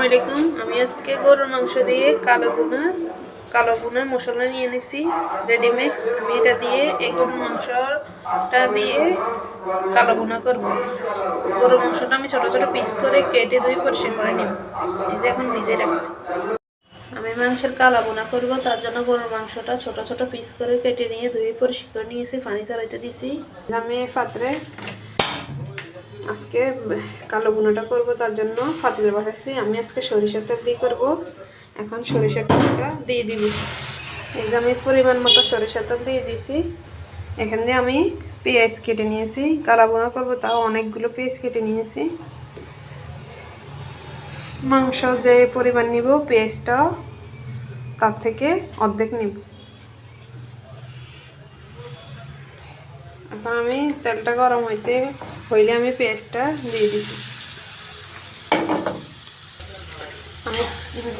আসসালামু আলাইকুম। আমি আজকে গরুর মাংস দিয়ে কালো বুনা কালো বুনার মশলা নিয়ে এনেছি রেডিমিক্স আমি এটা দিয়ে এই গরুর মাংসটা দিয়ে কালো বুনা করব। গরুর মাংসটা আমি ছোট ছোট পিস করে কেটে ধুই পরিষ্কার করে নিব। এই যে এখন ভিজে রাখছি। আমি মাংসের কালা বোনা করব, তার জন্য গরুর মাংসটা ছোট ছোট পিস করে কেটে নিয়ে ধুয়ে পরিষ্কার করে নিয়েছি, পানি চালাইতে দিছি। আমি পাত্রে আজকে কালো বুনাটা করব, তার জন্য পাতিল বসাইছি। আমি আজকে সরিষার তেল দিয়ে করব। এখন সরিষার তেলটা দিয়ে দিব। এই যে আমি পরিমাণ মতো সরিষার তেল দিয়ে দিছি। এখান দিয়ে আমি পেঁয়াজ কেটে নিয়েছি। কালা বোনা করব, তাও অনেকগুলো পেঁয়াজ কেটে নিয়েছি। মাংস যে পরিমাণ নিব, পেঁয়াজটা তার থেকে অর্ধেক নিব। এখন আমি তেলটা গরম হইতে হইলে আমি পেঁয়াজটা দিয়ে দিছি। আমি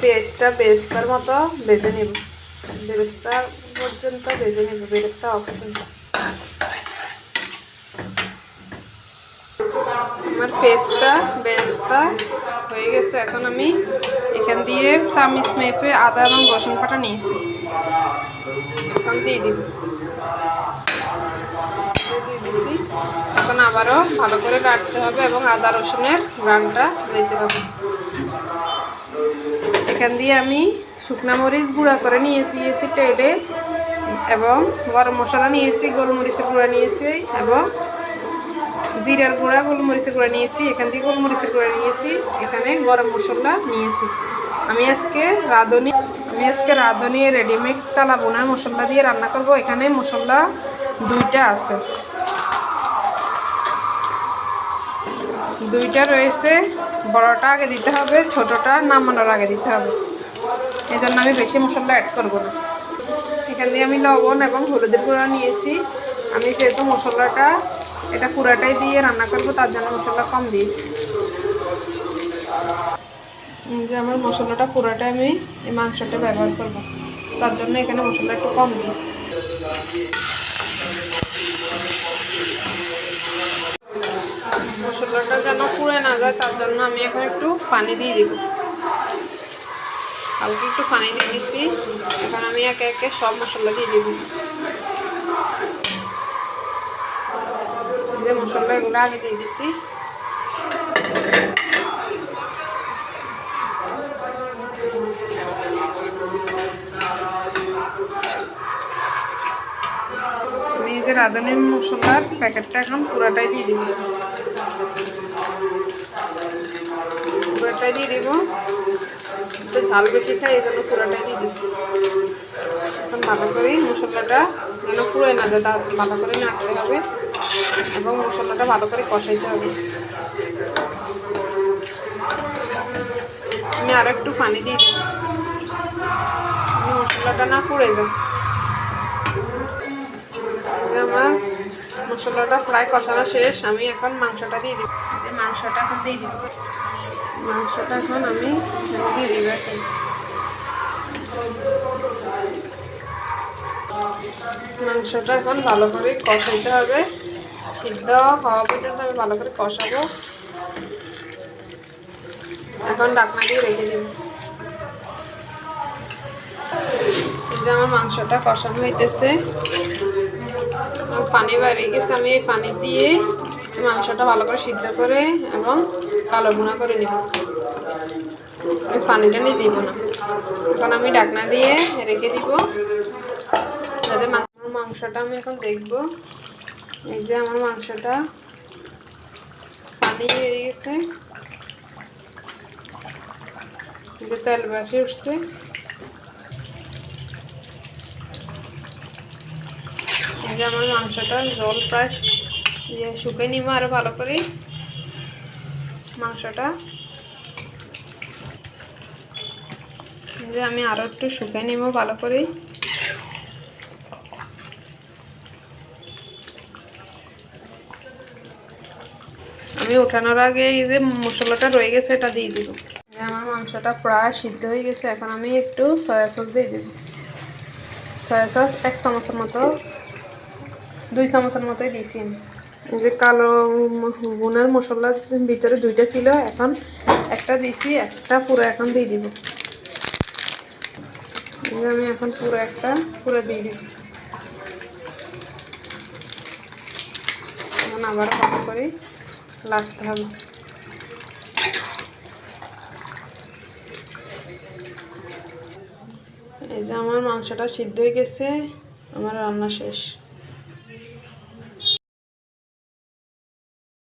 পেঁয়াজটা বেরেস্তার মতো ভেজে নেব। বেরেস্তা পর্যন্ত ভেজে নেব, বেরেস্তা অপর্যন্ত আমার পেস্টটা বেরেস্তা হয়ে গেছে। এখন আমি এখান দিয়ে চামিচ মেপে আদা এবং রসুন পাটা নিয়েছি। এখন দিয়ে দিব। দিয়ে দিছি। এখন আবারও ভালো করে কাটতে হবে এবং আদা রসুনের রানটা দিতে হবে। এখান দিয়ে আমি শুকনা মরিচ গুঁড়া করে নিয়ে দিয়েছি টেডে এবং গরম মশলা নিয়েছি, গোলমরিচের গুঁড়া নিয়েছি এবং জিরার গুঁড়া, গোলমরিচের গুঁড়া নিয়েছি, এখান থেকে গোলমরিচের গুঁড়া নিয়েছি, এখানে গরম মশলা নিয়েছি। আমি আজকে রাঁধুনি, আমি আজকে রাঁধুনি রেডিমিক্স কালা বোনার মশলা দিয়ে রান্না করব। এখানে মশলা দুইটা আছে। দুইটা রয়েছে। বড়টা আগে দিতে হবে, ছোটটা নামানোর আগে দিতে হবে। এই জন্য আমি বেশি মশলা অ্যাড করব না। এখান দিয়ে আমি লবণ এবং হলুদের গুঁড়া নিয়েছি। আমি যেহেতু মশলাটা, এটা পুরাটাই দিয়ে রান্না করব, তার জন্য মশলা কম দিয়েছি। যে আমার মশলাটা পুরাটাই আমি এই মাংসটা ব্যবহার করব। তার জন্য এখানে মশলা একটু কম দিয়েছি। মশলাটা যেন পুড়ে না যায়, তার জন্য আমি এখন একটু পানি দিয়ে দিব। হালকা একটু পানি দিয়ে দিচ্ছি এখন আমি একে একে সব মশলা দিয়ে দিব। যে মশলা এগুলো আগে দিয়ে যে রাঁধুনির মশলার প্যাকেটটা এখন পুরাটাই দিয়ে দিব। পুরাটাই দিয়ে দিব। একটু ঝাল বেশি খাই, এই জন্য পুরাটাই দিয়ে দিচ্ছি। এখন ভালো করে মশলাটা যেন পুরোয় না যায়, তা ভালো করে নাড়তে হবে এবং মশলাটা ভালো করে কষাইতে হবে। আমি আরও একটু পানি দিয়ে দিই। মশলাটা না পুড়ে যায়। আমার মশলাটা প্রায় কষানো শেষ আমি এখন মাংসটা দিয়ে দিব। যে মাংসটা এখন দিয়ে দিব। মাংসটা এখন আমি দিয়ে দিব এখন। মাংসটা এখন ভালো করে কষাইতে হবে। সিদ্ধ হওয়া পর্যন্ত আমি ভালো করে কষাবো। এখন ডাকনা দিয়ে রেখে দিব। আমার মাংসটা কষানো হইতেছে। পানি বাড়িয়ে গেছে, আমি এই পানি দিয়ে মাংসটা ভালো করে সিদ্ধ করে এবং কালো গুঁড়া করে নিব। আমি পানিটা নিয়ে দিব না। এখন আমি ডাকনা দিয়ে রেখে দিব, যাতে মাংসটা আমি এখন দেখব। এই যে আমার মাংসটা পানি হয়ে গেছে। তেল বাসি উঠছে। যে আমার মাংসটা জল প্রায় ইয়ে শুকিয়ে নিব আরও ভালো করে। মাংসটা। যে আমি আরও একটু শুকিয়ে নিব ভালো করে। আমি ওঠানোর আগে এই যে মশলাটা রয়ে গেছে, এটা দিয়ে দিব। আমার মাংসটা প্রায় সিদ্ধ হয়ে গেছে, এখন আমি একটু সয়া সস দিয়ে দেব। সয়া সস এক চামচের মতো দুই চামচের মতোই দিয়েছি আমি যে কালো গুনার মশলার ভিতরে দুইটা ছিল, এখন একটা দিছি, একটা পুরো এখন দিয়ে দিব। আমি এখন পুরো একটা পুরো দিয়ে দিব। এখন আবার ভালো করে লাগতে হবে। এই যে আমার মাংসটা সিদ্ধ হয়ে গেছে, আমার রান্না শেষ।